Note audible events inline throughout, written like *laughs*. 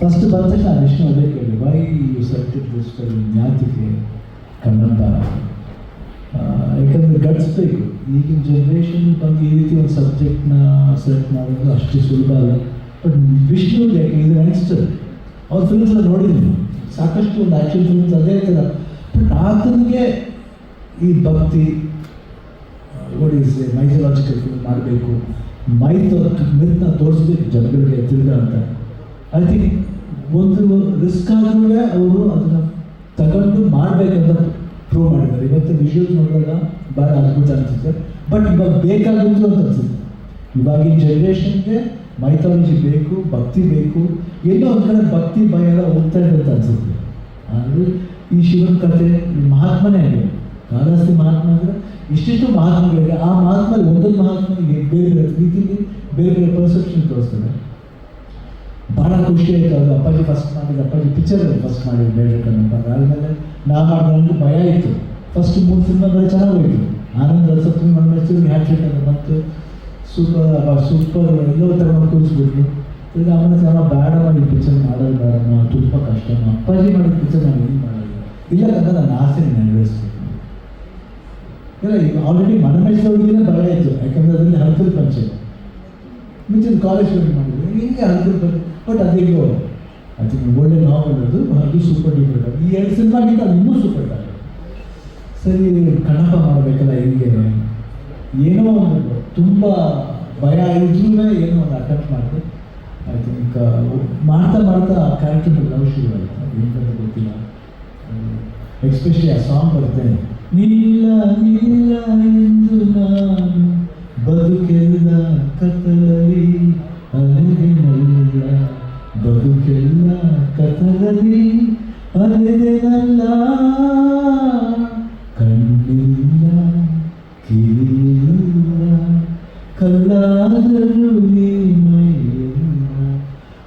First ಬಂದ ತಕ್ಷಣ ವಿಷ್ಣು ಅದೇ ಕೇಳಿ ವೈ ಯು ಸೆಲೆಕ್ಟೆಡ್ ದಿಸ್ ಜ್ಞಾತಿಗೆ ಕಣ್ಣಪ್ಪ ಯಾಕಂದರೆ ಬೇಕು ಈಗಿನ ಜನ್ರೇಷನ್ ಬಂದು ಈ ರೀತಿ ಒಂದು ಸಬ್ಜೆಕ್ಟ್ನ ಸೆಲೆಕ್ಟ್ ಮಾಡೋದು ಅಷ್ಟು ಸುಲಭ ಅಲ್ಲ. ಬಟ್ ವಿಷ್ಣು ಯಾಕೆ ಇದು ಯಂಗ್ಸ್ಟರ್ ಅವ್ರ ಫಿಲ್ಮ್ಸ್ ನೋಡಿದ್ದೀನಿ. ಸಾಕಷ್ಟು ಒಂದು ಆ್ಯಕ್ಷನ್ ಫಿಲ್ಮ್ಸ್ ಅದೇ ಥರ ಬಟ್ ಆತನಿಗೆ ಈ ಭಕ್ತಿ ಓಡಿಸಿ ಈಸ್ ಮೈಥಲಾಜಿಕಲ್ ಫಿಲ್ಮ್ ಮಾಡಬೇಕು. ಮೈತ್ ಮಿತ್ನ ತೋರಿಸ್ಬೇಕು ಜನಗಳಿಗೆ ತಿಳಿದ ಅಂತ ಐ ಥಿಂಕ್ ಒಂದು ರಿಸ್ಕ್ ಆದ್ರೂ ಅವರು ಅದನ್ನು ತಗೊಂಡು ಮಾಡಬೇಕಂತ ಪ್ರೂವ್ ಮಾಡಿದ್ದಾರೆ. ಇವತ್ತು ವಿಷುವಲ್ಸ್ ನೋಡಿದಾಗ ಭಾಳ ಅದ್ಭುತ ಅನಿಸುತ್ತೆ. ಬಟ್ ಇವಾಗ ಬೇಕಾಗಿತ್ತು ಅಂತ ಅನಿಸುತ್ತೆ. ಇವಾಗಿನ ಜನ್ರೇಷನ್ಗೆ ಮೈಥಾಲಜಿ ಬೇಕು, ಭಕ್ತಿ ಬೇಕು, ಎಲ್ಲೋ ಒಂದು ಕಡೆ ಭಕ್ತಿ, ಭಯ ಎಲ್ಲ ಹೋಗ್ತಾ ಇದೆ ಅಂತ ಅನಿಸುತ್ತೆ. ಆದರೆ ಈ ಶಿವನ ಕಥೆ ಮಹಾತ್ಮನೇ ಆಗಿದೆ. ಕಾಳಹಸ್ತಿ ಮಹಾತ್ಮ ಅಂದರೆ ಇಷ್ಟಿಷ್ಟು ಮಹಾತ್ಮಗಳಿದೆ. ಆ ಮಹಾತ್ಮ ಒಂದೊಂದು ಮಹಾತ್ಮನಿಗೆ ಬೇರೆ ಬೇರೆ ರೀತಿಯಲ್ಲಿ ಬೇರೆ ಬೇರೆ ಪರ್ಸೆಪ್ಷನ್ ತೋರಿಸ್ತಾರೆ. ಭಾಳ ಖುಷಿ ಆಯಿತು. ಅದು ಅಪ್ಪಾಜಿ ಫಸ್ಟ್ ಮಾಡಿದ ಅಪ್ಪಾಜಿ ಪಿಕ್ಚರ್ ಫಸ್ಟ್ ಮಾಡಿದ್ದು ಬೇರೆ ಕನ್ನಡ ಆದಮೇಲೆ ನಾ ಮಾಡಿದ್ರೆ ಭಯ ಇತ್ತು ಫಸ್ಟ್ ಮೂರು ಸಿನಿಮಾಗಳು ಚೆನ್ನಾಗಿ ಹೋಯಿತು ಆನಂದ್ ರಸಪ್ತಮಿ ಮನ್ಮೇಶ್ವರಿ ಹ್ಯಾಟ್ರಿಕ್ ಅಂತ ಬಂತು ಸೂಪರ್ ಸೂಪರ್ ಎಲ್ಲೋ ಥರ ಕೂರಿಸ್ಬಿಟ್ರು. ಈಗ ಅವನ ಜನ ಬೇಡ ಮಾಡಿ ಪಿಕ್ಚರ್ ಮಾಡೋದು ಬೇಡಮ್ಮ ತುಂಬ ಕಷ್ಟ ಅಪ್ಪಾಜಿ ಮಾಡಿದ ಪಿಕ್ಚರ್ ನಾನು ಏನು ಮಾಡೋದು ಇಲ್ಲ ಕಂದ ನನ್ನ ಆಸೆ ನೆರವೇರಿಸ್ಬೇಕು ಇಲ್ಲ, ಈಗ ಆಲ್ರೆಡಿ ಮನಮೇಶ್ವರಿಗೆ ಭಯ ಇತ್ತು ಯಾಕಂದ್ರೆ ಅದರಲ್ಲಿ ಹಂತದ ಪಂಚಾಯತ್. ಮುಂಚಿನ ಕಾಲೇಜ್ ಮಾಡಿದ್ರು. ಹಿಂಗೆ ಹಂತದ ಪಂಚಾಯತ್? ಬಟ್ ಅದೇಗೋ ಅದು ಒಳ್ಳೆ ನಾವೆಲ್ ಅದು ಅದು ಸೂಪರ್ ಡೂಪರ್ ಈ ಎರಡು ಸಿನಿಮಾಗಿಂತ ಅದು ಇನ್ನೂ ಸೂಪರ್ ಡಾಕ್ ಸರಿ ಕಣಪ ಮಾಡಬೇಕಲ್ಲ ಹೆಂಗೆ ಏನೋ ಒಂದು ತುಂಬ ಭಯ ಇದ್ರೂ ಏನೋ ಒಂದು ಅಟೆಂಪ್ಟ್ ಮಾಡಿದೆ. ಐ ಥಿಂಕ್ ಮಾಡ್ತಾ ಮಾಡ್ತಾ ಆ ಕ್ಯಾರೆಕ್ಟರ್ ಲವ್ ಶುರು ಆಯಿತು. ಏನಂತ ಗೊತ್ತಿಲ್ಲ. ಎಕ್ಸ್ಪೆಷಲಿ ಆ ಸಾಂಗ್ ಬರ್ತೇನೆ ನಿಲ್ಲ ನಿಲ್ಲ ಎಂದು ನಾನು ಬದುಕೆಲ್ಲ ಕತ್ತಲಲ್ಲಿ ಅಲೆದೆನಲ್ಲ ಕಣ್ಣಿಲ್ಲ ಕಿವಿಯಿಲ್ಲ ಕಲ್ಲಾದರೂ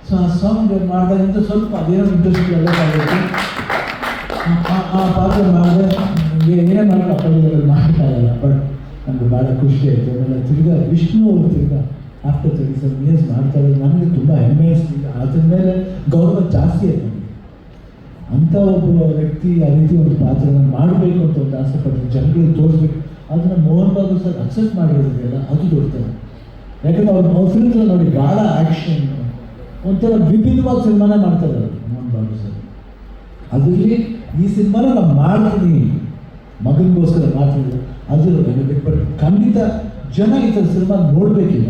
ಸೊ ಆ ಸಾಂಗ್ ಮಾಡಿದಾಗಿಂದ ಸ್ವಲ್ಪ ಅದೇನೋ ಇಂಟ್ರೆಸ್ಟ್ ಆಗುತ್ತೆ ಆ- ಮಾಡ್ತಾ ಇಲ್ಲ ಬಟ್ ಭಾಳ ಖುಷಿ ಆಯಿತು. ಆಮೇಲೆ ತಿರ್ಗಾ ವಿಷ್ಣು ಅವರು ತಿರ್ಗಾ ಆಫ್ಟರ್ ತರ್ಟಿ ಸೆವೆನ್ ಇಯರ್ಸ್ ಮಾಡ್ತಾ ಇರೋದು ನನಗೆ ತುಂಬ ಹೆಮ್ಮೆ ಅನಿಸ್ತಿದೆ ಅದ್ರ ಮೇಲೆ ಗೌರವ ಜಾಸ್ತಿ ಆಯ್ತು ನನಗೆ ಅಂಥ ಒಬ್ಬ ವ್ಯಕ್ತಿ ಆ ರೀತಿ ಒಂದು ಪಾತ್ರನ ಮಾಡಬೇಕು ಅಂತ ಒಂದು ಆಸೆ ಪಡ್ತೀನಿ ಜನಗಳಿಗೆ ತೋರಿಸ್ಬೇಕು. ಅದನ್ನು ಮೋಹನ್ ಬಾಬು ಸರ್ ಅಕ್ಸೆಪ್ಟ್ ಮಾಡಿರೋದ್ರಲ್ಲ ಅದು ದೊಡ್ಡತನ ಯಾಕಂದ್ರೆ ಅವ್ರ ಅವ್ರ ಫಿಲ್ಮ್ಸ್ ನೋಡಿ ಭಾಳ ಆ್ಯಕ್ಷನ್ ಒಂಥರ ವಿಭಿನ್ನವಾದ ಸಿನಿಮಾನ ಮಾಡ್ತಾರೆ ಮೋಹನ್ ಬಾಬು ಸರ್. ಅದರಲ್ಲಿ ಈ ಸಿನಿಮಾನ ನಾನು ಮಾಡ್ತೀನಿ. ಮಗನಿಗೋಸ್ಕರ ಮಾಡ್ತೀನಿ. ಅದು ಬಟ್ ಖಂಡಿತ ಜನ ಈ ಥರ ಸಿನಿಮಾ ನೋಡಬೇಕಿಲ್ಲ.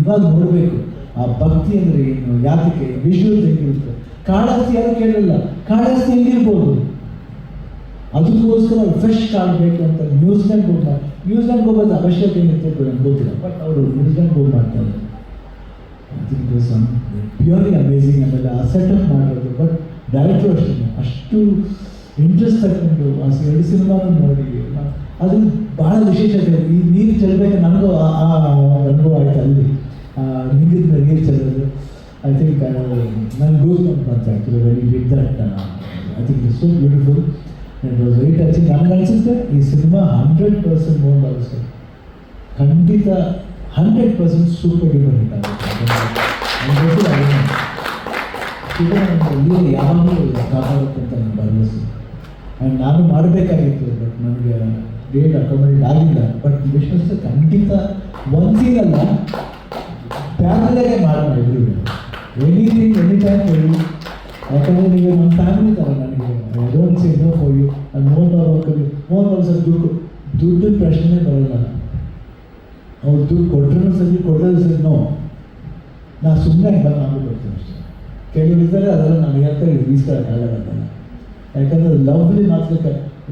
ಇವಾಗ ನೋಡಬೇಕು. ಆ ಭಕ್ತಿ ಅಂದರೆ ಏನು, ಯಾತಕ್ಕೆ ವಿಜುವಲ್ಸ್ ಹೆಂಗಿರುತ್ತೆ? ಕಾಳಸ್ತಿ ಯಾರು ಕೇಳಲ್ಲ ಕಾಳಸ್ತಿ ಹೆಂಗಿರ್ಬೋದು ಅದಕ್ಕೋಸ್ಕರ ಫ್ರೆಶ್ ಕಾಣಬೇಕು ಅಂತ ನ್ಯೂಸ್ಲ್ಯಾಂಡ್ ಹೋಗಿ ಮಾಡಿ ನ್ಯೂಸ್ಲ್ಯಾಂಡ್ ಹೋಗೋದು ಅವಶ್ಯಕತೆ ಏನಿತ್ತು ನನಗೆ ಗೊತ್ತಿಲ್ಲ. ಬಟ್ ಅವರು ನ್ಯೂಸ್ಲ್ಯಾಂಡ್ ಹೋಗಿ ಮಾಡ್ತಾರೆ. ಪ್ಯೂರ್ಲಿ ಅಮೇಝಿಂಗ್ ಆಮೇಲೆ ಆ ಸೆಟಪ್ ಮಾಡೋದು ಬಟ್ ಡೈರೆಕ್ಟ್ರು ಅಷ್ಟೇ. ಅಷ್ಟು ಇಂಟ್ರೆಸ್ಟ್ ತಗೊಂಡು ಆ ಎರಡು ಸಿನಿಮಾನ ನೋಡಿ ಅದು ಭಾಳ ವಿಶೇಷತೆ ಈ ನೀರು ಚೆಲ್ಲಬೇಕು ನನಗೂ ಆ ಅನುಭವ ಆಯ್ತು ಅಲ್ಲಿ. ನೀರಿನ ನೀರು ಚೆಲ್ಲೋದು ಐ ಥಿಂಕ್ ನಾನು ಗೂಸ್ ಬಂತು actually very bit that I think is so beautiful very touching ನನಗೆ ಅನಿಸುತ್ತೆ, ಈ ಸಿನಿಮಾ ಹಂಡ್ರೆಡ್ ಪರ್ಸೆಂಟ್ ಮೋಡ್ ಆಗುತ್ತೆ ಖಂಡಿತ ಹಂಡ್ರೆಡ್ ಪರ್ಸೆಂಟ್ ಸೂಪರ್ ಹಿಟ್ ಆಗುತ್ತೆ. ಯಾವಾಗಲೂ ಕಾಪಾಡುತ್ತೆ ಅಂತ ನಾನು ಭರವಸೆ ಆ್ಯಂಡ್ ನಾನು ಮಾಡಬೇಕಾಗಿತ್ತು ಬಟ್ ನನಗೆ ಡೇಟ್ ಅಕಾಮಡೇಟ್ ಆಗಿಲ್ಲ ಬಟ್ ವಿಶ್ವಾಸ ಖಂಡಿತ ಒಂದಿರಲ್ಲ ಫ್ಯಾಮಿಲಿಯಾಗೆ ಮಾಡೋಣ ಎನಿಥಿಂಗ್ ಎನಿ ಟೈಮ್ ಯಾಕಂದರೆ ನೀವು ನಮ್ಮ ಫ್ಯಾಮಿಲಿ ಥರ ನನಗೆ don't say no for you ನಾನು ಮೋಹನ್ ಬಾಬು ಅಂಕಲ್ ಮೋಹನ್ ಬಾಬು ಸರ್ ದುಡ್ಡು ದುಡ್ಡು ಪ್ರಶ್ನೆ ಬರೋಲ್ಲ. ಅವ್ರು ದುಡ್ಡು ಕೊಟ್ಟರು ಸರಿ ಕೊಡೋದು ಸರಿ ನೋ ನಾ ಸುಮ್ಮನೆ ಬಂದು ನಾನು ಕೊಡ್ತೀನಿ ಅಷ್ಟೇ. ಕೆಲವರು ಇದ್ದಾರೆ ಅದೆಲ್ಲ ನನಗೆ ಅಂತ ಈಸ್ಕೊಳ್ಳೋಕ್ಕಾಗಲ್ಲ ಅಂತ. ಯಾಕಂದರೆ ಲವ್ಲಿ ಮಾತ್ರ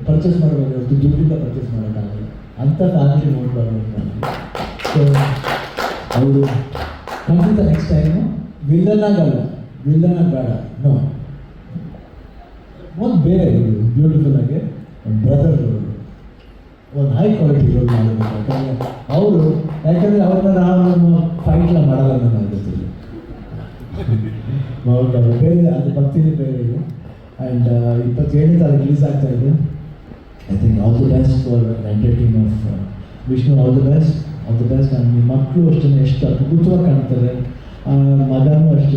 ಪರ್ಚೇಸ್ ಮಾಡಬೇಕು ಹೊರತು ದುಡ್ಡಿಂದ ಪರ್ಚೇಸ್ ಮಾಡೋಕ್ಕಾಗಲ್ಲ. ಅಂಥ ಫ್ಯಾಮಿಲಿ ನೋಡಬಾರ್ದು ಸೊ ಅವರು ಖಂಡಿತ ನೆಕ್ಸ್ಟ್ ಟೈಮು ವಿಲ್ಲನಾಗಲ್ಲ ವಿಲ್ಲನ ಬೇಡ. ನೋ ಒಂದು ಬೇರೆ ಬ್ಯೂಟಿಫುಲ್ ಆಗಿ ಒಂದು ಬ್ರದರ್ ಒಂದು. ಹೈ ಕ್ವಾಲಿಟಿ ಇರೋದು ಮಾಡಬೇಕು. ಯಾಕಂದರೆ ಅವರು, ಯಾಕಂದರೆ ಅವ್ರನ್ನ ನಾವು ಫೈಟ್ಲ ಮಾಡಲ್ಲ ನಾನು ಹೌದಾ *laughs* ಬೇರೆ ಅದು ಭಕ್ತಿನೇ ಬೇರೆ ಆ್ಯಂಡ್ ಇಪ್ಪತ್ತೇಳನೇ ತಾರೀಕು ರಿಲೀಸ್ ಆಗ್ತಾ ಇದೆ. I think all the best for entertain of Vishnu all the best all the best and ನಿಮ್ಮ ಮಕ್ಕಳು ಅಷ್ಟೇ ಎಷ್ಟು ಅದ್ಭುತವಾಗಿ ಕಾಣ್ತಾರೆ. ಮಗನೂ ಅಷ್ಟೇ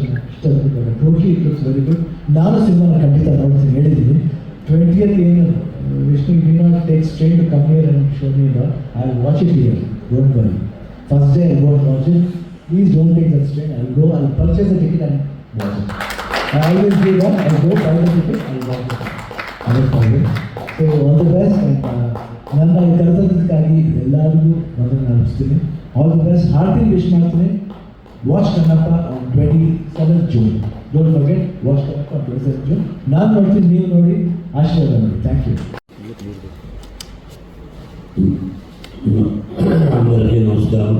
totally it looks very good ನಾನು ಸಿನಿಮಾನ ಖಂಡಿತ ನೋಡ್ತೀನಿ, ಹೇಳಿದ್ದೀನಿ. ಟ್ವೆಂಟಿಯತ್ ಏನು, Vishnu did not take strain to come here and show me I watch it here don't worry first day I got watch it please don't take that strain I go I purchase a ticket and watch it I that I go buy the ticket I watch it ಅದಕ್ಕಾಗಿ so all the best ನನ್ನ ಈ ಕರೆತದ್ದಕ್ಕಾಗಿ ಎಲ್ಲರಿಗೂ ಮೊದಲು ನಡೆಸ್ತೀನಿ all the best ಹಾರ್ಟಿಂಗ್ wish ಮಾಡ್ತೀನಿ. watch Kannappa on twenty seven June don't forget watch Kannappa twenty seven June ನಾನು ನೋಡ್ತೀನಿ ನೀವು ನೋಡಿ ಆಶೀರ್ವಾದ ಮಾಡಿ ಥ್ಯಾಂಕ್ ಯು అందరికీ నమస్కారం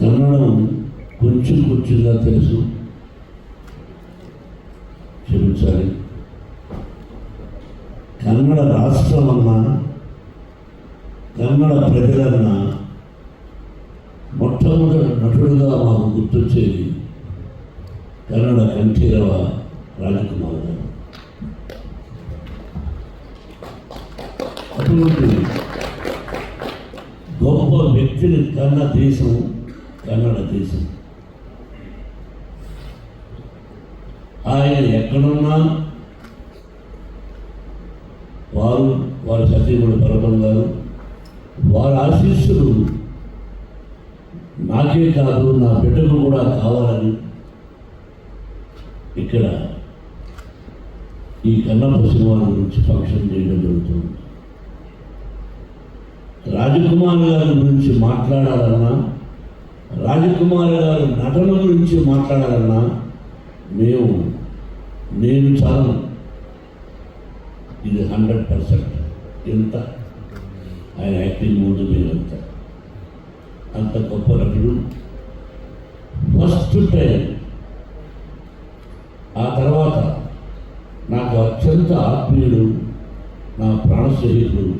కన్నడం కొంచెం కొంచెంగా తెలుసు క్షమించాలి కన్నడ రాష్ట్రం అన్నా కన్నడ ప్రజలన్నా మొట్టమొదటి నటుడుగా మాకు గుర్తొచ్చేది కన్నడ కంఠీరవ రాజకుమార్ గారు. అటువంటి గొప్ప వ్యక్తిని కన్న దేశం కన్నడ దేశం ఆయన ఎక్కడున్నా వారు వారి సతీముడు పరమం గారు వారి ఆశీస్సులు నాకే కాదు నా బిడ్డకు కూడా కావాలని ఇక్కడ ఈ కన్నప్ప సినిమా గురించి ఫంక్షన్ చేయడం జరుగుతుంది. రాజకుమార్ గారి గురించి మాట్లాడాలన్నా రాజకుమార్ గారి నటన గురించి మాట్లాడాలన్నా మేము నేను చాలా ఇది హండ్రెడ్ పర్సెంట్ ఎంత? ఆయన యాక్టింగ్ ముందు మీరంత అంత గొప్ప నటుడు. ఫస్ట్ టైం ఆ తర్వాత నాకు అత్యంత ఆత్మీయుడు నా ప్రాణ స్నేహితుడు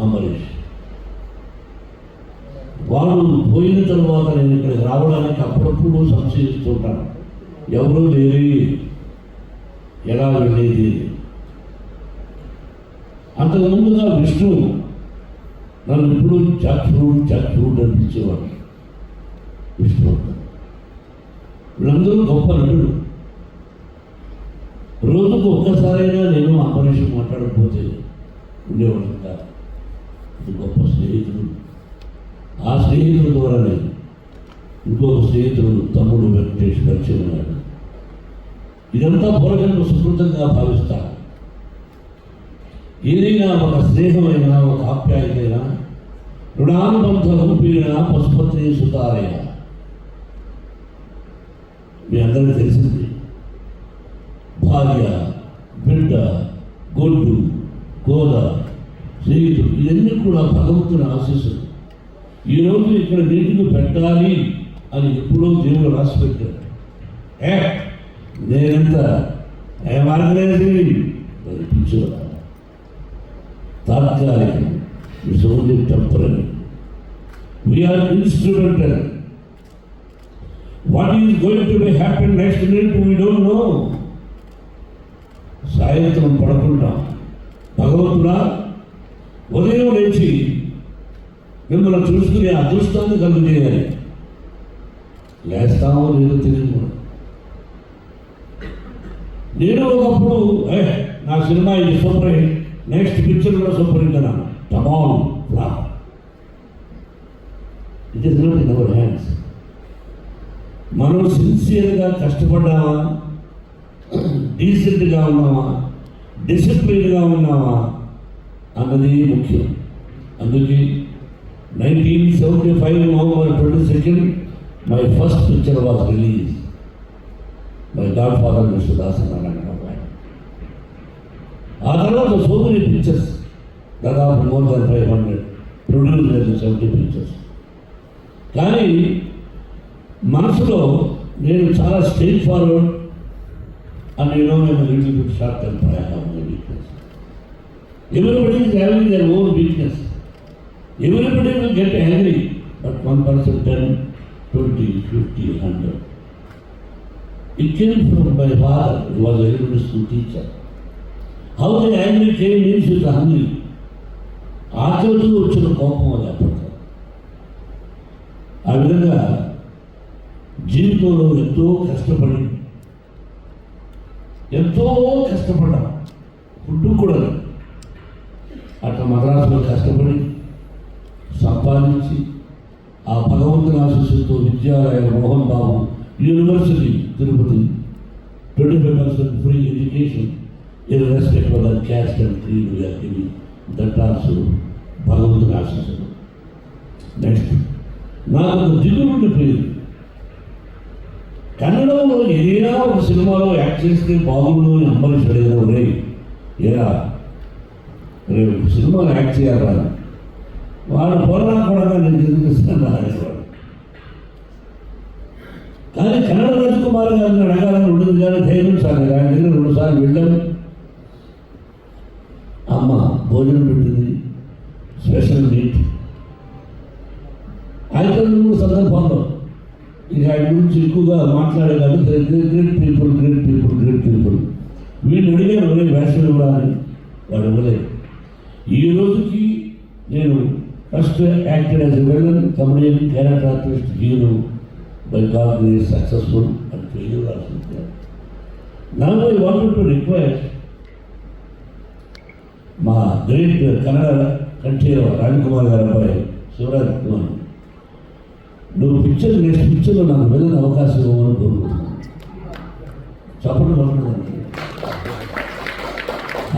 అంబరీష్. వాడు పోయిన తర్వాత నేను ఇక్కడికి రావడానికి అప్పుడప్పుడు సంశయిస్తుంటాను ఎవరూ లేరు ఎలా వెళ్ళేది? అంతకు ముందుగా విష్ణు నన్ను ఇప్పుడు చక్రుడు చక్రుడు జాక్ అని పిలిచేవాడు. విష్ణు. వీళ్ళందరూ గొప్ప నటుడు రోజుకు ఒక్కసారైనా నేను అంబరీష్ మాట్లాడకపోతే ఉండేవాడు ఇది గొప్ప స్నేహితుడు. ఆ స్నేహితుల ద్వారానే ఇంకొక స్నేహితుడు తమ్ముడు వెంకటేష్ పరిచయం ఉన్నాడు ఇదంతా పూర్వజన్మ సుకృతంగా భావిస్తాను. ఏదైనా ఒక స్నేహమైన ఒక ఆప్యాయతైన రుణానుబంధ రూపీణ పశుపతి సుతారయ మీ అందరికీ తెలిసింది. భార్య బిడ్డ గొడ్డు గోద స్నేహితుడు ఇవన్నీ కూడా భగవంతుని ఆశీస్సులు. ఈరోజు ఇక్కడ నీటిని పెట్టాలి అని ఎప్పుడో దేవుడు రాసి పెట్టాడు ఏ నేనంత? ఏ మార్గలేదు పిచ్చోడా తాత్కాలికం it's only temporary we are instrumental what is going to be happy next minute we don't know సాయంత్రం పడకుండా భగవంతుడా ఉదయం లేచి మిమ్మల్ని చూసుకునే అదృష్టాన్ని కలుగు చేయాలి. లేస్తామో లేదో తెలియదు నేను ఒకప్పుడు ఏ నా సినిమా ఇది సూపర్ హిట్. నెక్స్ట్ పిక్చర్ కూడా సూపర్ హిట్ అన్నాను flop it is not in our hands మనం సిన్సియర్గా కష్టపడ్డామా? డీసెంట్గా ఉన్నామా? డిసిప్లిన్గా ఉన్నామా? అన్నది ముఖ్యం. అందుకే nineteen seventy five November twenty second my first picture was release my godfather mister Das Narayana ఆ తర్వాత సో మెనీ పిక్చర్స్ దాదాపు more than five hundred produce చేసిన సెవెంటీ పిక్చర్స్ కానీ మనసులో నేను చాలా stage forward and you know I'm a little bit short tempered, I have my weakness. Everybody is having their own weakness. Everybody will get angry, but one person 10, 20, 50, 100. It came from my father, he was a elementary school teacher. How the angry came leaves with hungry ఆకలితో వచ్చిన కోపం అది అప్పట్లో ఆ విధంగా జీవితంలో ఎంతో కష్టపడి ఎంతో కష్టపడ్డాం. ఫుడ్ కూడా అట్లా మద్రాసులో కష్టపడి సంపాదించి ఆ భగవంతుని ఆశీస్సులతో Vidyalaya Mohan Babu university Tirupati twenty five percent free education in respect for the caste and creed we are giving that also భగవంతుడు ఆశించడం నెక్స్ట్ నాకు ఒక దిగులు ఉండిపోయింది కన్నడంలో ఏదైనా ఒక సినిమాలో యాక్ట్ చేస్తే బాగుండు అని అమ్మని అడిగిన రే ఏరా? రేపు సినిమాలో యాక్ట్ చేయాలా? వాడు పోరాట కూడా నేను చదివిస్తాను అనేవాడు కానీ కన్నడ రాజకుమార్ గారిని అడగాలని ఉండదు కానీ ధైర్యం సార్ ఆయన దగ్గర రెండుసార్లు వెళ్ళాను భోజనం పెట్టింది స్పెషల్ మీట్ ఆయన మూడు సందర్భంలో ఇక ఆయన గురించి ఎక్కువగా మాట్లాడే కాదు. Great people great people great people వీళ్ళు అడిగారు నేను వేషం ఇవ్వాలని వాడు ఇవ్వలేదు. ఈ రోజుకి నేను first acted as villain comedian character artist hero by god successful and failure also నా ఐ వాంటెడ్ టు రిక్వెస్ట్ మా గ్రేట్ కన్నడ కంఠీరవ రాజకుమార్ గారు అబ్బాయి శివరాజ్ కుమార్ నువ్వు పిక్చర్ నెక్స్ట్ పిక్చర్లో నాకు వెళ్ళిన అవకాశం ఇవ్వమని కోరుకుంటున్నాను. చెప్పండి పడుతుందండి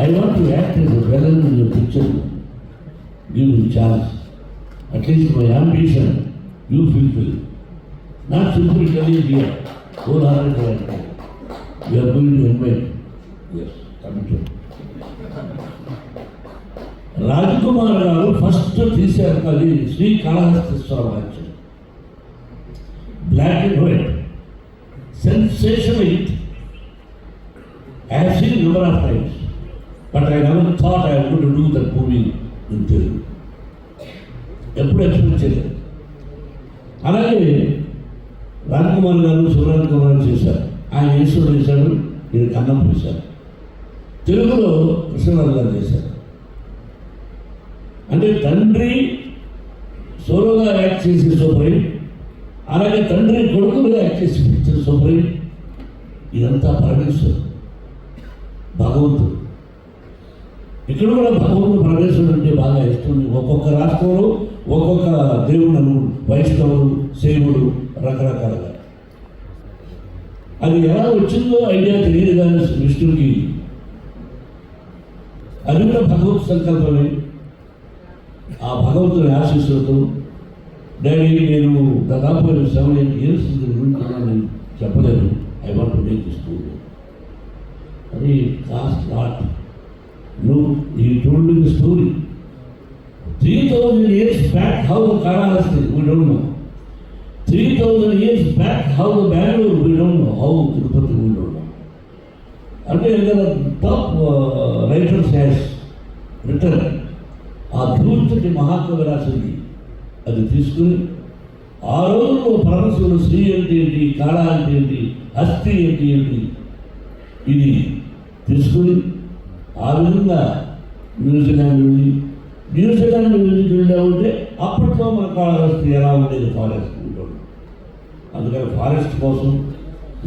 I want to act as villain in picture give you chance at least my ambition you fulfil not simple కలిగి here whole hearted you're going to invite as committed Rajkumar garu first తీశారు అది శ్రీకాళహస్తీశ్వర వాక్యం black and white sensation it I have seen number of times but I never thought I would do that movie in Telugu ఎప్పుడు expect చేయలేదు. అలాగే రాజకుమార్ గారు శివరాజ్ కుమార్ చేశారు. ఆయన ఈశ్వరుడు చేశాడు నేను కన్నం చేశారు తెలుగులో కృష్ణరాజు గారు చేశారు. అంటే తండ్రి సోలోగా యాక్ట్ చేసి సుప్రీం అలాగే తండ్రి కొడుకులుగా యాక్ట్ చేసి పిలిచిన సుప్రీం ఇదంతా పరమేశ్వరు భగవంతుడు. ఇక్కడ కూడా భగవంతుడు పరమేశ్వరుడు అంటే బాగా ఇష్టం. ఒక్కొక్క రాష్ట్రంలో ఒక్కొక్క దేవుడను వైష్ణవుడు శైవుడు రకరకాలుగా. అది ఎలా వచ్చిందో ఐడియా తెలియదు కానీ విష్ణుడికి అది కూడా భగవత్ సంకల్పమే. ఆ భగవంతుని ఆశీస్సులతో డాడీ నేను దాదాపు సెవెన్ ఎయిట్ ఇయర్స్ నేను చెప్పలేదు. I want to make this school అది కాస్ట్ నాట్ నువ్వు ఈ told the story three thousand years back how Kalahasti we don't know three thousand years back how Bengaluru we don't know how Tirupati we don't know అంటే ఏదైనా top writers has return ఆ ధూర్తుడి మహాకవి రాసింది అది తీసుకుని ఆ రోజుల్లో పరమశివుడు శ్రీ ఏంటి ఏంటి కాళ అంటే ఏంటి అస్థి ఏంటి ఏంటి ఇది తీసుకుని ఆ విధంగా న్యూజిలాండ్ వెళ్ళి న్యూజిలాండ్ వెళ్ళి వెళ్ళామంటే అప్పట్లో మన కాళహస్తి ఎలా ఉండేది ఫారెస్ట్ ఉంటుంది. అందుకని ఫారెస్ట్ కోసం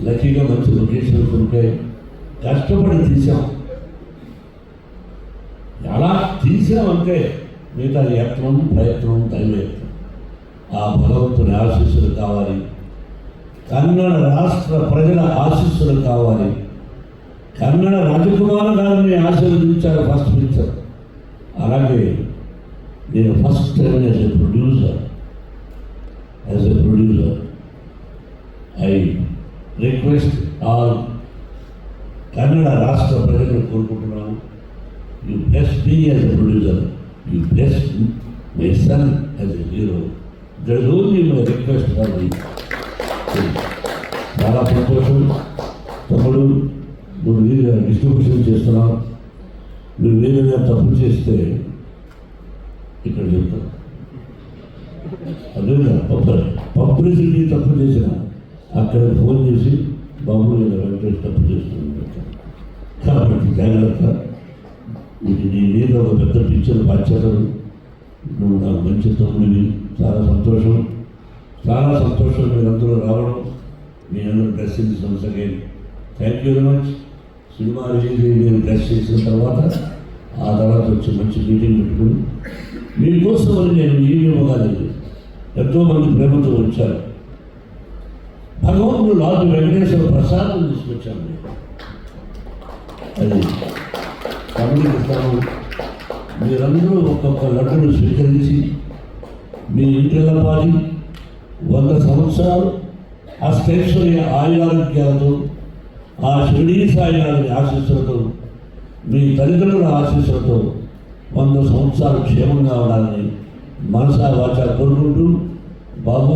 లక్కీగా మంచి లొకేషన్స్ ఉంటాయి కష్టపడి తీసాం. ఎలా తీసినామంటే మిగతా యత్నం ప్రయత్నం దైవయత్నం. ఆ భగవంతుని ఆశీస్సులు కావాలి. కన్నడ రాష్ట్ర ప్రజల ఆశీస్సులు కావాలి. కన్నడ రాజకుమార్ గారిని ఆశీర్వదించారు ఫస్ట్ పిక్చర్ అలాగే నేను first time as a producer. As a producer I request all Kannada రాష్ట్ర ప్రజలను కోరుకుంటున్నాను. You blessed me as a producer. You blessed my son as a hero. There's only my request for you. చాలా సంతోషం తప్పుడు నువ్వు వీరిగా distribution చేస్తున్నావు నువ్వు వీరిగా తప్పు చేస్తే ఇక్కడ అదే అదేనా పబ్లిసిటీ తప్పు చేసిన అక్కడ ఫోన్ చేసి బాబు నేను వెంకటేష్ తప్పు చేస్తున్నాను కాబట్టి జాగ్రత్త ఇది నీ మీద ఒక పెద్ద పిక్చర్ బాధ్యత. నువ్వు నాకు మంచి తమ్ముడివి చాలా సంతోషం. చాలా సంతోషం మీరందరూ రావడం. మీ అందరూ డ్రెస్ చేసి సంస్థకి thank you very much cinema release నేను డ్రెస్ చేసిన తర్వాత ఆ తర్వాత వచ్చి మంచి మీటింగ్ పెట్టుకుని మీకోసం అని నేను ఏమి ఇవ్వగలేదు మంది ప్రేమతో వచ్చారు భగవంతుడు లాజు వెంకటేశ్వర ప్రసాదం తీసుకొచ్చాను నేను. అది తమిళ మీరందరూ ఒక్కొక్క లడ్డును స్వీకరించి మీ ఇంటిల్లపాలి వంద సంవత్సరాలు అష్టైశ్వర్య ఆయురారోగ్యాలతో ఆ షిరిడీ సాయినాథుని ఆశీస్సులతో మీ తల్లిదండ్రుల ఆశీస్సులతో వంద సంవత్సరాలు క్షేమంగా ఉండాలని మనసా వాచ కోరుకుంటూ Babu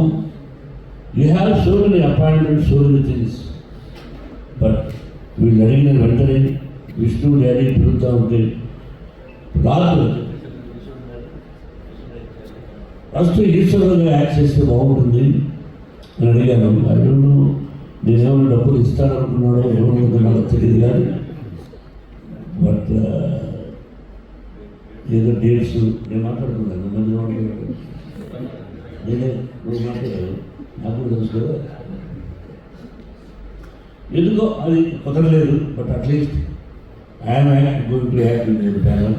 you have so many appointment so many things but వీళ్ళు అడిగిన వెంటనే విష్ణు డాడీ తిరుగుతూ ఉంటే రాదు. ఫస్ట్ ఈశ్వరుగా యాక్ట్ చేస్తే బాగుంటుంది అని అడిగాను. అడిగాను నేనేమైనా డబ్బులు ఇస్తాననుకున్నాడో ఏమనుకున్నాడో తెలియదు కానీ బట్ ఏదో డేట్స్ నేను మాట్లాడుకున్నాను మంది మాట్లాడుతున్నాను నేనే నువ్వు మాట్లాడాను నాకు తెలుసు కదా. ఎందుకో అది కుదరలేదు but at least I'm act going to act in panel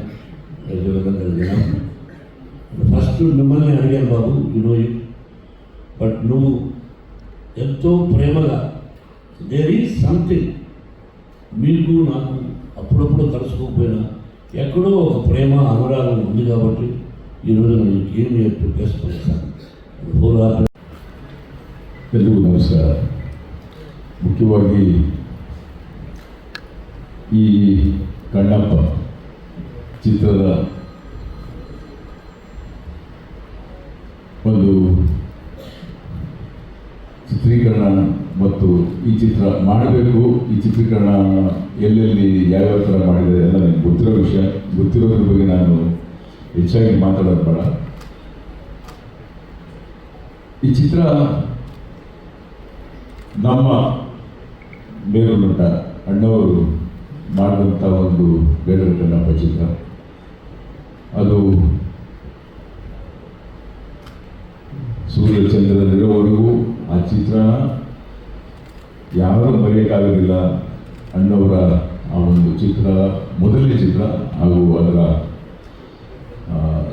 first మిమ్మల్ని అడిగాను Babu you no it but నువ్వు ఎంతో ప్రేమగా దేర్ ఈజ్ సంథింగ్ మీకు నాకు అప్పుడప్పుడు కలుసుకోకపోయినా ఎక్కడో ఒక ప్రేమ అనురాగం ఉంది కాబట్టి ఈరోజు నేను ఏం నేర్పు చేసుకుంటాను ఫోర్ ಎಲ್ರಿಗೂ ನಮಸ್ಕಾರ ಮುಖ್ಯವಾಗಿ ಈ ಕಣ್ಣಪ್ಪ ಚಿತ್ರದ ಒಂದು ಚಿತ್ರೀಕರಣ ಮತ್ತು ಈ ಚಿತ್ರ ಮಾಡಬೇಕು. ಈ ಚಿತ್ರೀಕರಣ ಎಲ್ಲೆಲ್ಲಿ ಯಾವ್ಯಾವ ಥರ ಮಾಡಿದ್ದಾರೆ ಎಲ್ಲ ನನಗೆ ಗೊತ್ತಿರೋ ವಿಷಯ. ಗೊತ್ತಿರೋದ್ರ ಬಗ್ಗೆ ನಾನು ಹೆಚ್ಚಾಗಿ ಮಾತಾಡೋದು ಬೇಡ. ಈ ಚಿತ್ರ ನಮ್ಮ ಬೇರುನಟ ಅಣ್ಣವರು ಮಾಡಿದಂಥ ಒಂದು ಬೇರೆ ಕಣ್ಣಪ್ಪ ಚಿತ್ರ ಅದು ಸೂರ್ಯಚಂದ್ರನಿರೋವರೆಗೂ ಆ ಚಿತ್ರ ಯಾರೂ ಮರೆಯೋಕ್ಕಾಗೋದಿಲ್ಲ ಅಣ್ಣವರ ಆ ಒಂದು ಚಿತ್ರ, ಮೊದಲನೇ ಚಿತ್ರ ಹಾಗೂ ಅದರ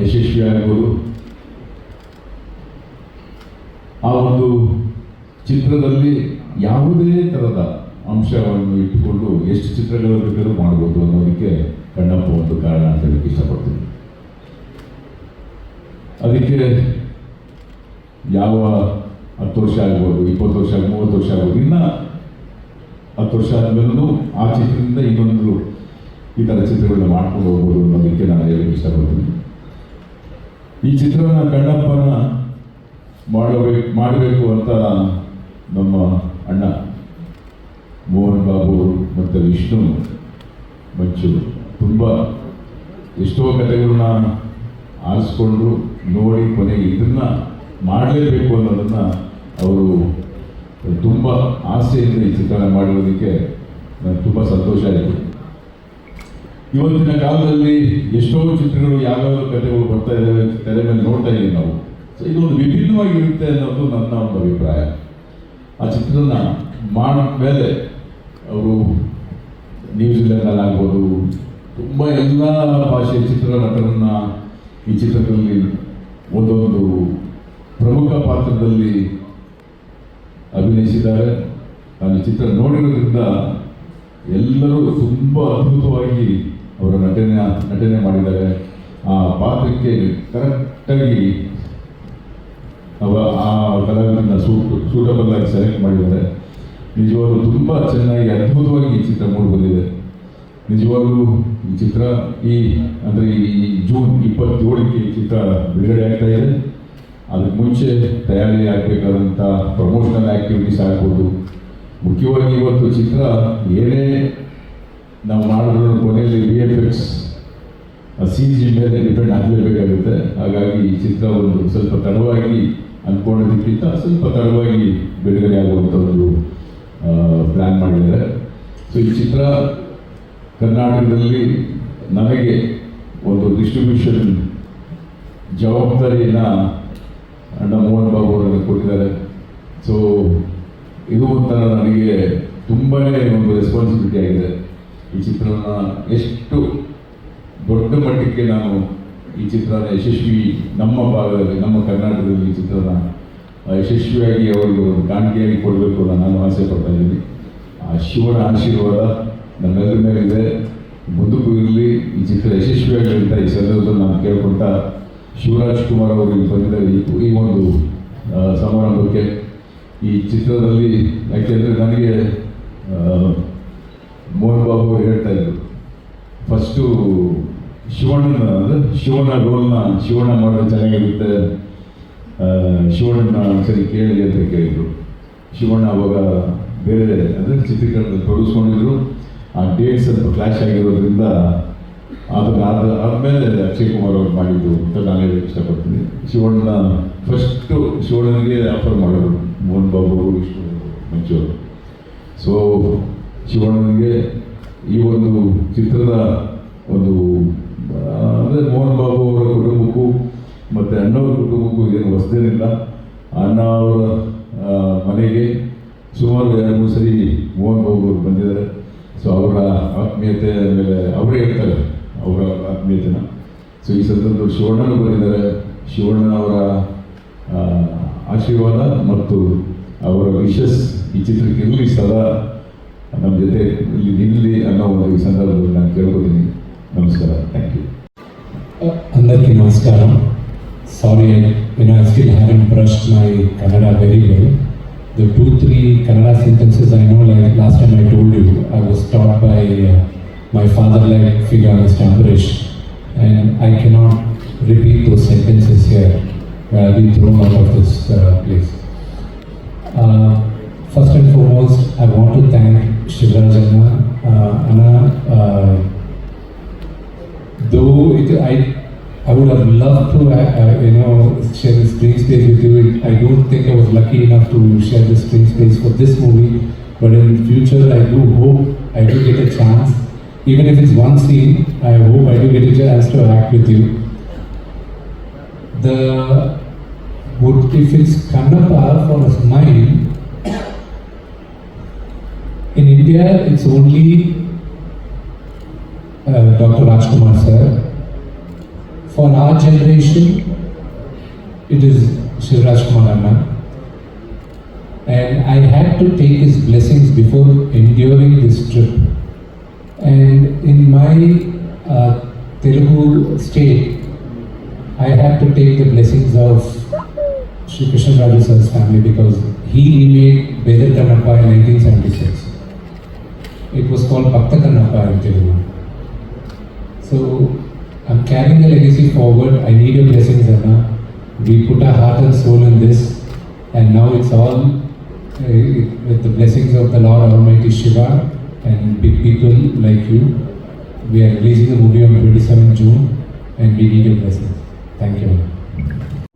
ಯಶಸ್ವಿಯಾಗುವುದು ಆ ಒಂದು ಚಿತ್ರದಲ್ಲಿ ಯಾವುದೇ ಥರದ ಅಂಶವನ್ನು ಇಟ್ಟುಕೊಂಡು ಎಷ್ಟು ಚಿತ್ರಗಳು ಬೇಕಾದರೂ ಮಾಡ್ಬೋದು ಅನ್ನೋದಕ್ಕೆ ಕಣ್ಣಪ್ಪ ಒಂದು ಕಾರಣ ಅಂತ ಹೇಳಕ್ಕೆ ಇಷ್ಟಪಡ್ತೀನಿ. ಅದಕ್ಕೆ ಯಾವ ಹತ್ತು ವರ್ಷ ಆಗ್ಬೋದು, ಇಪ್ಪತ್ತು ವರ್ಷ ಮೂವತ್ತು ವರ್ಷ ಆಗ್ಬೋದು, ಇನ್ನು ಹತ್ತು ವರ್ಷ ಆದಮೇಲೂ ಆ ಚಿತ್ರದಿಂದ ಇನ್ನೊಂದು ಈ ಥರ ಚಿತ್ರಗಳನ್ನ ಮಾಡ್ಕೊಂಡು ಹೋಗ್ಬೋದು ಅನ್ನೋದಕ್ಕೆ ನಾನು ಹೇಳಕ್ಕೆ ಇಷ್ಟಪಡ್ತೀನಿ. ಈ ಚಿತ್ರವನ್ನು ಕಣ್ಣಪ್ಪನ ಮಾಡಬೇಕು ಮಾಡಬೇಕು ಅಂತ ನಮ್ಮ ಅಣ್ಣ ಮೋಹನ್ ಬಾಬು ಮತ್ತು ವಿಷ್ಣು ಮಂಚು ತುಂಬ ಎಷ್ಟೋ ಕಥೆಗಳನ್ನ ಆರಿಸ್ಕೊಂಡು ನೋಡಿ ಕೊನೆಗೆ ಇದನ್ನ ಮಾಡಲೇಬೇಕು ಅನ್ನೋದನ್ನು ಅವರು ತುಂಬ ಆಸೆಯಿಂದ ಈ ಚಿತ್ರಣ ಮಾಡಿರೋದಕ್ಕೆ ನನಗೆ ತುಂಬ ಸಂತೋಷ ಆಯಿತು. ಇವತ್ತಿನ ಕಾಲದಲ್ಲಿ ಎಷ್ಟೋ ಚಿತ್ರಗಳು ಯಾವ್ಯಾವ ಕಥೆಗಳು ಬರ್ತಾ ಇದ್ದಾವೆ ತೆರೆ ಮೇಲೆ ನೋಡ್ತಾ ಇದ್ದೀವಿ ನಾವು. ಸೊ ಇದೊಂದು ವಿಭಿನ್ನವಾಗಿರುತ್ತೆ ಅನ್ನೋದು ನನ್ನ ಒಂದು ಅಭಿಪ್ರಾಯ. ಆ ಚಿತ್ರನ ಮಾಡಿದ ಮೇಲೆ ಅವರು ನ್ಯೂಜಿಲೆಂಡಲ್ಲಿ ಆಗ್ಬೋದು ತುಂಬ ಎಲ್ಲ ಭಾಷೆಯ ಚಿತ್ರನಟರನ್ನ ಈ ಚಿತ್ರದಲ್ಲಿ ಒಂದೊಂದು ಪ್ರಮುಖ ಪಾತ್ರದಲ್ಲಿ ಅಭಿನಯಿಸಿದ್ದಾರೆ. ನಾನು ಚಿತ್ರ ನೋಡಿರೋದ್ರಿಂದ ಎಲ್ಲರೂ ತುಂಬ ಅದ್ಭುತವಾಗಿ ಅವರ ನಟನೆ ನಟನೆ ಮಾಡಿದ್ದಾರೆ. ಆ ಪಾತ್ರಕ್ಕೆ ಕರೆಕ್ಟಾಗಿ ಅವ ಆ ಕಲಾವಿದನ್ನ ಸೂಟ್, ಸೂಟಬಲ್ ಆಗಿ ಸೆಲೆಕ್ಟ್ ಮಾಡಿದ್ದಾರೆ. ನಿಜವಾಗ್ಲೂ ತುಂಬ ಚೆನ್ನಾಗಿ, ಅದ್ಭುತವಾಗಿ ಈ ಚಿತ್ರ ಮೂಡಿ ಬಂದಿದೆ. ನಿಜವಾಗ್ಲೂ ಈ ಚಿತ್ರ ಈ, ಅಂದರೆ ಈ ಜೂನ್ ಇಪ್ಪತ್ತೇಳಕ್ಕೆ ಈ ಚಿತ್ರ ಬಿಡುಗಡೆ ಆಗ್ತಾ ಇದೆ. ಅದಕ್ಕೆ ಮುಂಚೆ ತಯಾರಿ ಆಗಬೇಕಾದಂಥ ಪ್ರಮೋಷನಲ್ ಆ್ಯಕ್ಟಿವಿಟೀಸ್ ಆಗ್ಬೋದು. ಮುಖ್ಯವಾಗಿ ಇವತ್ತು ಚಿತ್ರ ಏನೇ ನಾವು ಮಾಡಿದ್ರು ಕೊನೆಯಲ್ಲಿ V F X C G ಮೇಲೆ ಡಿಪೆಂಡ್ ಆಗಲೇಬೇಕಾಗುತ್ತೆ. ಹಾಗಾಗಿ ಈ ಚಿತ್ರ ಒಂದು ಸ್ವಲ್ಪ ತಡವಾಗಿ ಅಂದ್ಕೊಂಡಿದ್ದಕ್ಕಿಂತ ಸ್ವಲ್ಪ ತಡವಾಗಿ ಬಿಡುಗಡೆ ಆಗುವಂಥ ಒಂದು ಪ್ಲ್ಯಾನ್ ಮಾಡಿದ್ದಾರೆ. ಸೊ ಈ ಚಿತ್ರ ಕರ್ನಾಟಕದಲ್ಲಿ ನನಗೆ ಒಂದು ಡಿಸ್ಟ್ರಿಬ್ಯೂಷನ್ ಜವಾಬ್ದಾರಿಯನ್ನು ಅಣ್ಣ ಮೋಹನ್ ಬಾಬು ಅವರನ್ನು ಕೊಟ್ಟಿದ್ದಾರೆ. ಸೊ ಇದು ಒಂಥರ ನನಗೆ ತುಂಬಾ ಒಂದು ರೆಸ್ಪಾನ್ಸಿಬಿಲಿಟಿ ಆಗಿದೆ. ಈ ಚಿತ್ರನ ಎಷ್ಟು ದೊಡ್ಡ ಮಟ್ಟಕ್ಕೆ ನಾನು ಈ ಚಿತ್ರನ ಯಶಸ್ವಿ ನಮ್ಮ ಭಾಗದಲ್ಲಿ, ನಮ್ಮ ಕರ್ನಾಟಕದಲ್ಲಿ ಈ ಚಿತ್ರನ ಯಶಸ್ವಿಯಾಗಿ ಅವರಿಗೆ ಒಂದು ಕಾಣಿಕೆಯಾಗಿ ಕೊಡಬೇಕು ಅಂತ ನಾನು ಆಸೆ ಪಡ್ತಾ ಇದ್ದೀನಿ ಆ ಶಿವನ ಆಶೀರ್ವಾದ ನಮ್ಮೆಲ್ಲರ ಮೇಲಿದೆ. ಮುಂದಕ್ಕೂ ಇರಲಿ, ಈ ಚಿತ್ರ ಯಶಸ್ವಿಯಾಗಲಿ ಅಂತ ಈ ಸಂದರ್ಭದಲ್ಲಿ ನಾನು ಕೇಳ್ಕೊಳ್ತಾ ಶಿವರಾಜ್ ಕುಮಾರ್ ಅವರು ಇಲ್ಲಿ ಬಂದಿದ್ದಾರೆ. ಈ- ಒಂದು ಸಮಾರಂಭಕ್ಕೆ ಈ ಚಿತ್ರದಲ್ಲಿ ಯಾಕೆಂದರೆ ನನಗೆ ಮೋಹನ್ ಬಾಬು ಹೇಳ್ತಾ ಇದ್ರು. ಫಸ್ಟು ಶಿವಣ್ಣನ, ಅಂದರೆ ಶಿವನ ರೋಲ್ನ, ಶಿವಣ್ಣ ಮಾಡೋದು ಚೆನ್ನಾಗಿರುತ್ತೆ. ಆ, ಶಿವಣ್ಣನ ಸರಿ ಕೇಳಿ ಅಂತ ಕೇಳಿದರು. ಶಿವಣ್ಣ ಅವಾಗ ಬೇರೆ ಅಂದರೆ ಚಿತ್ರೀಕರಣದಲ್ಲಿ ತೊಡಗಿಸ್ಕೊಂಡಿದ್ರು. ಆ ಡೇಟ್ ಸ್ವಲ್ಪ ಕ್ಲಾಶ್ ಆಗಿರೋದ್ರಿಂದ ಅದನ್ನು ಆದ ಆದಮೇಲೆ ಅಕ್ಷಯ್ ಕುಮಾರ್ ಅವ್ರು ಮಾಡಿದ್ದು ಅಂತ ನಾನು ಹೇಳಕ್ಕೆ ಇಷ್ಟಪಡ್ತೀನಿ. ಶಿವಣ್ಣ ಫಸ್ಟು ಶಿವಣ್ಣನಿಗೆ ಆಫರ್ ಮಾಡೋರು ಮೋಹನ್ ಬಾಬು ವಿಷ್ಣು ಮಂಚೂರು ಸೊ ಶಿವಣ್ಣನಿಗೆ ಈ ಒಂದು ಚಿತ್ರದ ಒಂದು ಅಂದರೆ ಮೋಹನ್ ಬಾಬು ಅವರ ಕುಟುಂಬಕ್ಕೂ ಮತ್ತು ಅಣ್ಣವ್ರ ಕುಟುಂಬಕ್ಕೂ ಏನು ಹೊಸದೇನಿಲ್ಲ ಅಣ್ಣ ಅವರ ಆ, ಮನೆಗೆ ಸುಮಾರು ಎರಡು ಮೂರು ಸರಿ ಮೋಹನ್ ಬಾಬು ಅವರು ಬಂದಿದ್ದಾರೆ ಸೊ ಅವರ ಆತ್ಮೀಯತೆ ಆಮೇಲೆ ಅವರೇ ಹೇಳ್ತಾರೆ ಅವರ ಆತ್ಮೀಯತೆನ ಸೊ ಈ ಸಂದರ್ಭದಲ್ಲಿ ಶಿವಣ್ಣನು ಬಂದಿದ್ದಾರೆ ಶಿವಣ್ಣ ಅವರ ಆ, ಆಶೀರ್ವಾದ ಮತ್ತು ಅವರ ವಿಶಸ್ ಈ ಚಿತ್ರಕ್ಕೆ ಇರಲಿ ಸದಾ ನಮ್ಮ ಜೊತೆ ಇಲ್ಲಿ ನಿಲ್ಲಿ ಅನ್ನೋ ಒಂದು ಈ ಸಂದರ್ಭದಲ್ಲಿ ನಾನು ಕೇಳ್ಕೊತೀನಿ ನಮಸ್ಕಾರ ಥ್ಯಾಂಕ್ ಯು అందరికీ నమస్కారం Sorry you know I still haven't brushed my Kannada very well. The two three Kannada sentences I know like last time I told you I was taught by uh, my father like figure Mr. Ambrish and I cannot repeat those sentences here. I'll be thrown out of this uh, place. Uh, first and foremost, I want to thank Shivraj Anna. Uh, Anna uh, though it, I I would have loved to uh, uh, you know share the screen space with you. I don't think I was lucky enough to share the screen space for this movie, but in the future I do hope I do get a chance. Even if it's one scene, I hope I do get a chance to act with you. The would if it's Kannapa for a smile. In India, it's only uh, Dr. Rajkumar sir. For our generation, it is Shivraj Kumar. And I had to take his blessings before enduring this trip. And in my uh, Telugu state, I had to take the blessings of Sri Krishna family because he remade Bedar Kannappa in 1976. It was called Bhakta Kannappa in Telugu. So I'm carrying the legacy forward. I need your blessings, Anna. We put our heart and soul in this, and now it's all uh, with the blessings of the Lord Almighty Shiva and big people like you. We are releasing the movie on 27 June, and we need your blessings. Thank you.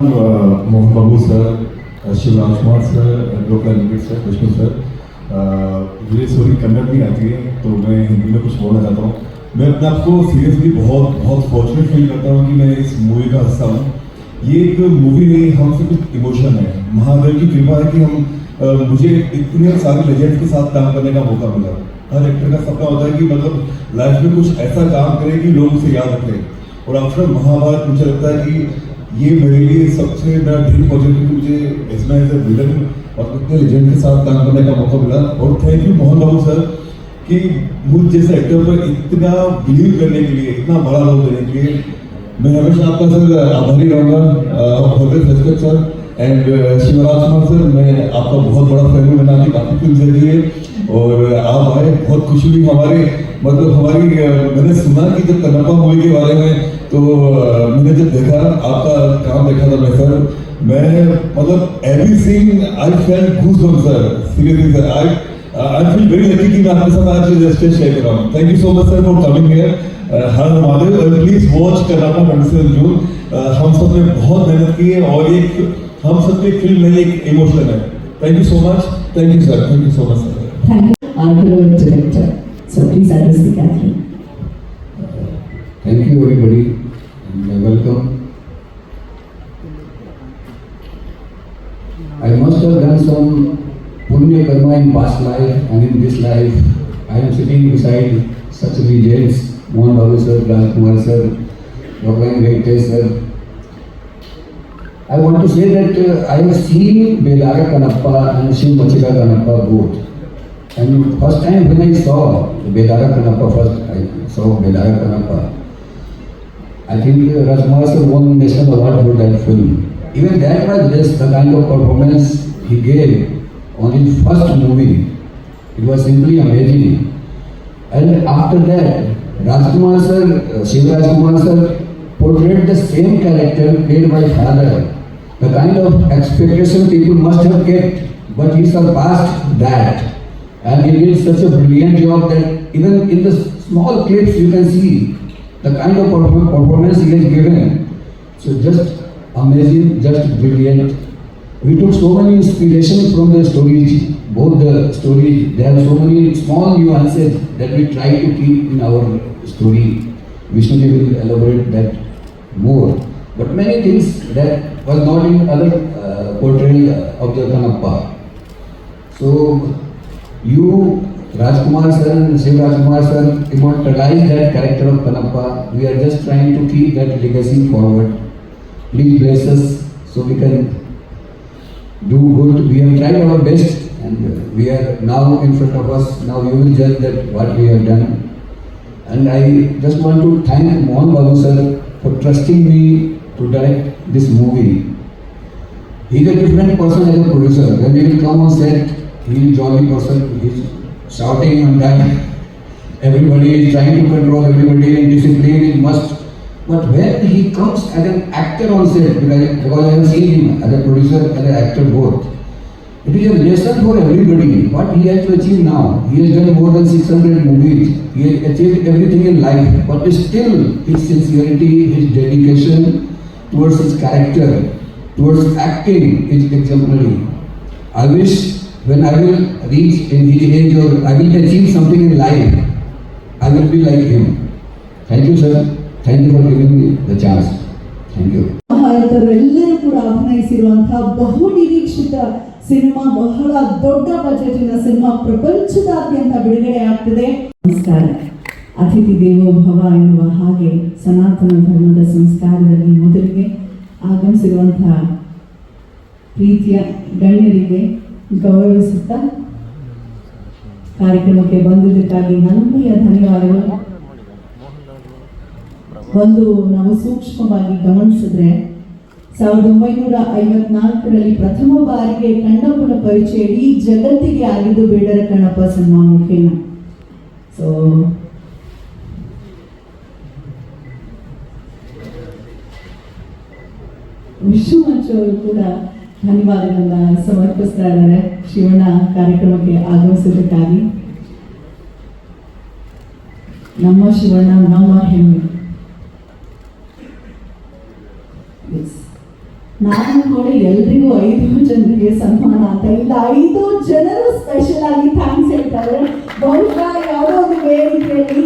Mohan Babu sir Shivraj Kumar sir local limited sir Vishnu sir मुझे sorry Kannada नहीं आती है तो मैं हिंदी में कुछ बोलना चाहता हूँ मैं अपने आप को सीरियसली बहुत बहुत फॉर्चुनेट फील करता हूँ कि मैं इस मूवी का हिस्सा हूँ। ये एक मूवी नहीं, हम सिर्फ़ एक इमोशन है। महादेव की कृपा है कि हम मुझे इतने सारे लेजेंड्स के साथ काम करने का मौका मिला। हर एक्टर का सपना होता है कि मतलब लाइफ में कुछ ऐसा काम करे कि लोग उसे याद रखें। और अक्सर महाभारत मुझे लगता है कि ये मेरे लिए सबसे बड़ा ड्रीम प्रोजेक्ट है कि मुझे इसमें एज ए विलन और इतने लेजेंड के साथ काम करने का मौका मिला। और thank you Mohan Babu sir कि मुझ जैसे एक्टर पर इतना बिलीव करने के लिए, इतना बड़ा रोल देने के लिए, मैं हमेशा आपका सर, आभारी रहूँगा respect sir and Shivraj Kumar sir मैं आपका बहुत बड़ा फ़ैन हूँ, मैंने आपकी काफ़ी फ़िल्म देखी है। और आप आए, बहुत खुशी हुई हमारे मतलब हमारी मैंने सुना कि जब कन्नप्पा मूवी के बारे में तो मैंने जब देखा, आपका काम देखा था मैं सर मैं मतलब everything I felt goosebumps sir seriously sir I I feel very lucky कि मैं आपके साथ आज स्टेज शेयर कर रहा हूँ। Thank you so much sir for coming here Har Mahadev please watch Kannappa twenty June हम सबने बहुत मेहनत की है और एक हम सब की फ़िल्म नहीं एक इमोशन है। Thank you so much thank you sir thank you so much sir Thank you, our beloved director. So please address the gathering. Thank you everybody and uh, welcome. I must have done some karma in past life and in this life. I am sitting beside such legends, Mohan Babu sir, Rajkumar sir, Dr. Venkatesh sir. I want to say that uh, I have seen Bedara Kanappa and Shiv Machika Kanappa both. And first time when I saw Bedara Kanappa first, I saw Bedara Kanappa. I think uh, Rajkumar sir won national award for that film. Even that was just the kind of performance he gave on his first movie. It was simply amazing. And after that, Rajkumar sir, uh, Shiv Rajkumar sir portrayed the same character played by father. The kind of expectation people must have kept, but he surpassed that. And he did such a brilliant job that even in the small clips you can see the kind of perform- performance he has given. So just amazing, just brilliant. We took so many inspiration from the stories, both the stories. There are so many small nuances that we try to keep in our story. Vishnu will elaborate that more. But many things that was not in other uh, portrayal of the Kanappa. So you, Rajkumar sir and Shiv Rajkumar sir, immortalize that character of Kanappa. We are just trying to keep that legacy forward. Please bless us so we can do good. We have tried our best and we are now in front of us. Now you will judge that what we have done. And I just want to thank Mohan Babu sir for trusting me to direct this movie. He's a different person as a producer. When he will come on set, he is jolly person. He's shouting on time. Everybody is trying to control everybody and discipline is must. But when he comes as an actor on set, because, I have seen him as a producer, as an actor both, it is a lesson for everybody. What he has to achieve now. He has done more than 600 movies. He has achieved everything in life. But still, his sincerity, his dedication towards his character, towards acting is exemplary. I wish when I will reach in his age or I will achieve something in life, I will be like him. Thank you, sir. Thank you for giving me the chance thank you ಎಲ್ಲರೂ ಕೂಡ ಅಭಿನಯಿಸಿರುವಂತಹ ಬಹು ನಿರೀಕ್ಷಿತ cinema, ಬಹಳ ದೊಡ್ಡ ಬಜೆಟಿನ cinema ಪ್ರಪಂಚದಾದ್ಯಂತ ಬಿಡುಗಡೆ ಆಗ್ತಿದೆ. ನಮಸ್ಕಾರ. ಅತಿಥಿ ದೇವೋ ಭವ ಎನ್ನುವ ಹಾಗೆ ಸನಾತನ ಧರ್ಮದ ಸಂಸ್ಕಾರದಲ್ಲಿ ಮೊದಲಿಗೆ ಆಗಮಿಸಿರುವಂತಹ ಪ್ರೀತಿಯ ಗಣ್ಯರಿಗೆ ಗೌರವಿಸುತ್ತಾ ಕಾರ್ಯಕ್ರಮಕ್ಕೆ ಬಂದಿದ್ದಕ್ಕಾಗಿ ನನ್ನೆಯ ಧನ್ಯವಾದಗಳು. ಒಂದು ನಾವು ಸೂಕ್ಷ್ಮವಾಗಿ ಗಮನಿಸಿದ್ರೆ, ಸಾವಿರದ ಒಂಬೈನೂರ ಐವತ್ನಾಲ್ಕರಲ್ಲಿ ಪ್ರಥಮ ಬಾರಿಗೆ ಕಣ್ಣಪ್ಪನ ಪರಿಚಯ ಇಡೀ ಜಗತ್ತಿಗೆ ಆಗಿದ್ದು ಬೇಡರ ಕಣ್ಣಪ್ಪ ಸಿನಿಮಾ ಸೊ ವಿಶ್ವಮಂಚ್ ಕೂಡ ಧನ್ಯವಾದಗಳನ್ನ ಸಮರ್ಪಿಸ್ತಾ ಇದ್ದಾರೆ ಶಿವಣ್ಣ ಕಾರ್ಯಕ್ರಮಕ್ಕೆ ಆಗಮಿಸಿದ್ದಕ್ಕಾಗಿ ನಮ್ಮ ಶಿವಣ್ಣ, ನಮ್ಮ ಹೆಮ್ಮೆ. ನಾನು ಕೂಡ ಎಲ್ರಿಗೂ ಐದು ಜನರಿಗೆ ಸನ್ಮಾನ ಅಂತ ಇಲ್ಲ ಐದು ಜನರು ಸ್ಪೆಷಲ್ ಆಗಿ ಥ್ಯಾಂಕ್ಸ್ ಹೇಳ್ತಾರೆ. ಬಹುಶಃ ಯಾವುದೋ ಒಂದು ವೇದಿಕೆಯಲ್ಲಿ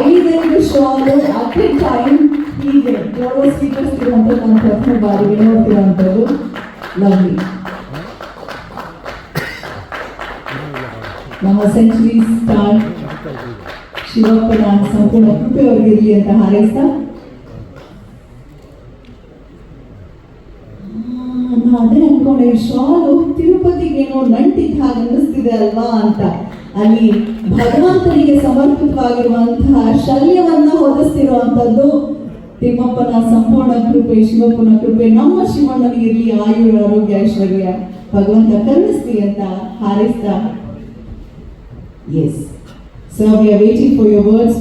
ಐದೈದು ಶಾಲು ಅಟ್ ಎ ಟೈಮ್ ಹೀಗೆ. ಯಾರೋ ಸ್ಪೀಕರ್ಸ್ ಇರುವಂತ ನಾನು ಪ್ರಥಮ ಲವ್ಲಿ ನಮ್ಮ ಸೆಂಚುರಿ ಸ್ಟಾರ್ ಶಿವಪ್ಪನ ಸಂಪೂರ್ಣ ಕೃಪೆ ಅವ್ರಿಗಿರಲಿ ಅಂತ ಹಾರೈಸ್ತಾ ನಾನು ಅದೇ ಅನ್ಕೊಂಡೆ ಈ ಶಾಲು ತಿರುಪತಿಗೇನೋ ನಂಟಿದ್ದ ಹಾಗೆ ಅನ್ನಿಸ್ತಿದೆ ಅಲ್ವಾ ಅಂತ. ಅಲ್ಲಿ ಭಗವಂತನಿಗೆ ಸಮರ್ಪಿತವಾಗಿರುವಂತಹ ಶಲ್ಯವನ್ನ ಹೊದಿಸ್ತಿರುವಂತದ್ದು ತಿಮ್ಮಪ್ಪನ ಸಂಪೂರ್ಣ ಕೃಪೆ, ಶಿವಪ್ಪನ ಕೃಪೆ, ನಮ್ಮ ಶಿವಣ್ಣನಿಗಿರ್ಲಿ ಆಯುರ, ಆರೋಗ್ಯ, ಐಶ್ವರ್ಯ. ಭಗವಂತ ಕರುಣಿಸ್ಲಿ ಅಂತ ಹಾರೈಸ್ತಾ yes so we are waiting for your words